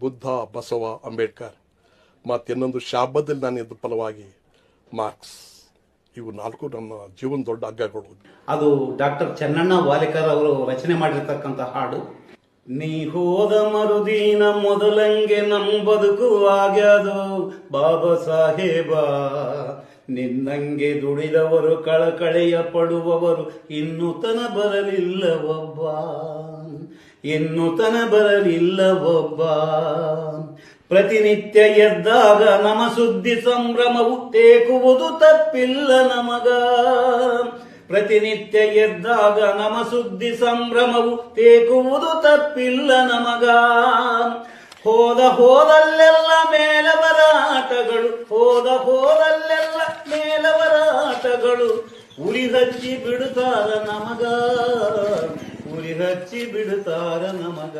ಬುದ್ಧ, ಬಸವ, ಅಂಬೇಡ್ಕರ್. ಮತ್ತು ಇನ್ನೊಂದು ಶಾಬದಲ್ಲಿ ನಾನು ಇದ್ದ ಫಲವಾಗಿ ಮಾರ್ಕ್ಸ್. ಇವು ನಾಲ್ಕು ನನ್ನ ಜೀವನ ದೊಡ್ಡ ಹಗ್ಗಗಳು. ಅದು ಡಾಕ್ಟರ್ ಚೆನ್ನಣ್ಣ ವಾಲಿಕರ್ ಅವರು ರಚನೆ ಮಾಡಿರ್ತಕ್ಕಂಥ ಹಾಡು. ನೀ ಹೋದ ಮರುದಿನ ಮೊದಲಂಗೆ ನಮ್ ಬದುಕು ಆಗ್ಯಾದು. ಬಾಬಾ ಸಾಹೇಬ, ನಿನ್ನಂಗೆ ದುಡಿದವರು ಕಳಕಳೆಯ ಪಡುವವರು, ಇನ್ನೂ ತನ ಬರಲಿಲ್ಲ ಒಬ್ಬ. ಇನ್ನೂ ತನ ಬರಲಿಲ್ಲ ಒಬ್ಬ ಪ್ರತಿನಿತ್ಯ ಎದ್ದಾಗ ನಮ ಸುದ್ದಿ ಸಂಭ್ರಮವು ತೇಕುವುದು ತಪ್ಪಿಲ್ಲ ನಮಗ. ಪ್ರತಿನಿತ್ಯ ಎದ್ದಾಗ ನಮ ಸುದ್ದಿ ಸಂಭ್ರಮವು ತೇಕುವುದು ತಪ್ಪಿಲ್ಲ ನಮಗ. ಹೋದ ಹೋದಲ್ಲೆಲ್ಲ ಮೇಲವರ ಆಟಗಳು, ಹೋದ ಹೋದಲ್ಲೆಲ್ಲ ಮೇಲವರ ಆಟಗಳು. ಉಳಿದಚ್ಚಿ ಬಿಡುತ್ತಾರ ನಮಗ. ಉರಿ ಹಚ್ಚಿ ಬಿಡುತ್ತಾರ ನಮಗ.